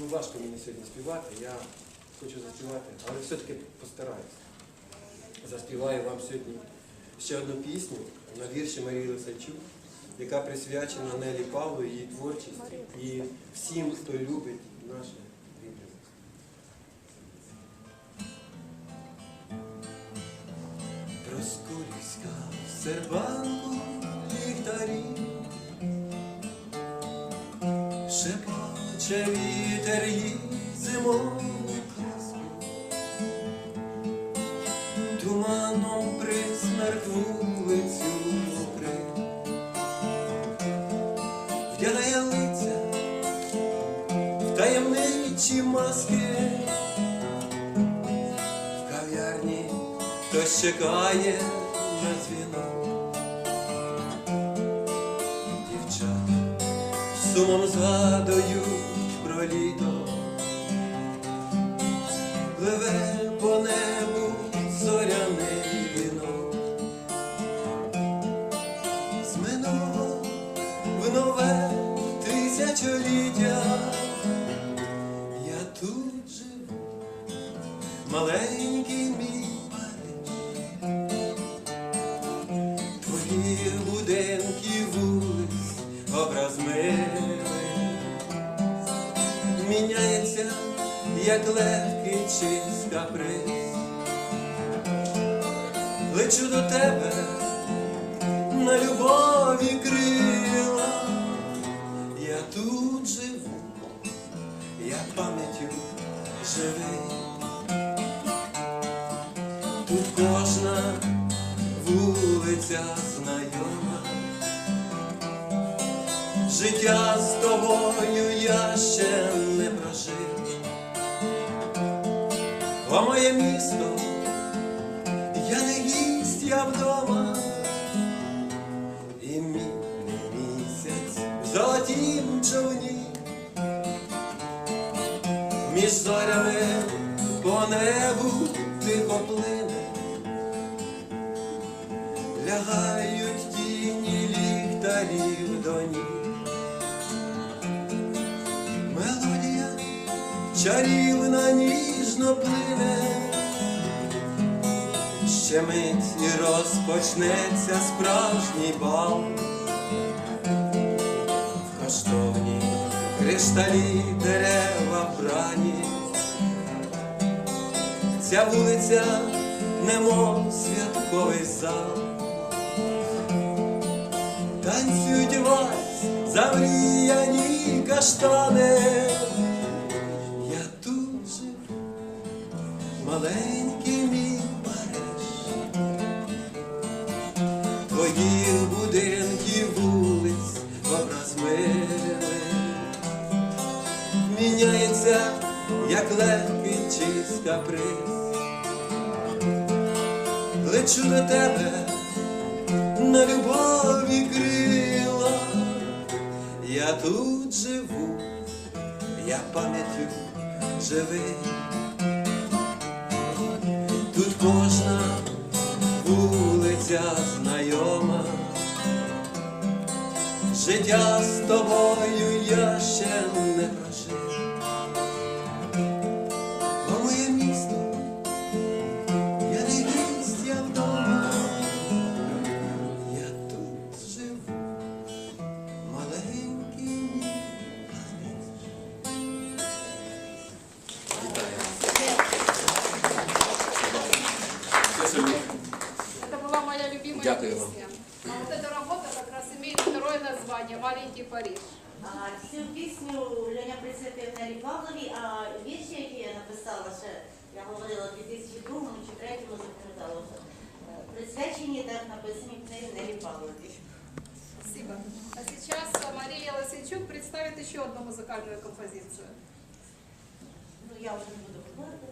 ну важко мені сьогодні співати, я хочу заспівати, але все-таки постараюсь. Заспіваю вам сьогодні ще одну пісню на вірші Марії Лисачук, яка присвячена Нелі Павлу, її творчості і всім, хто любить наше. Проскурівська сербанку ліхтарі, шепоче вітер їй зимову казку, туманом присмерк вулицю покрив, вдягає лиця в таємничі маски, в кав'ярні хтось чекає на дзвінок. Сумом згадують про літо, пливе по небу зоряний вінок. З минулого в нове тисячоліття я тут живу, маленький мій Париж. Твої будинки вулиць, образ як легкий чист каприз. Лечу до тебе на любові крила, я тут живу, я пам'яттю живий. Тут кожна вулиця знайома. Життя з тобою я ще не прожив. Моє місто, я не гість, я вдома. І мій місяць в золотім човні. Між зорями по небу тихо плине, лягають тіні ліхтарів до ніг. Мелодія чарівна ніжно плине, ще мить і розпочнеться справжній бал. В коштовні кришталі дерева брані. Ця вулиця, немов святковий зал. Танцюють вальс, замріяні каштани. Твої будинки вулиць, образ милий міняється, як легкий чист каприз. Лечу до тебе на любові крила, я тут живу, я пам'яттю живий. Тут кожна вулиця знайома, життя з тобою любимая А вот эта работа как раз имеет второе название «Маленький Париж». А, Цю пісню Леня присвятив Нелі Павлові, а вірші, які я написала ще, я говорила у 2002 чи 2003 запам'ятала вже, присвячені так написані книги Нелі Павлові. Спасибо. А сейчас Мария Лосенчук представит еще одну музыкальную композицию. Ну, я вже не буду говорити.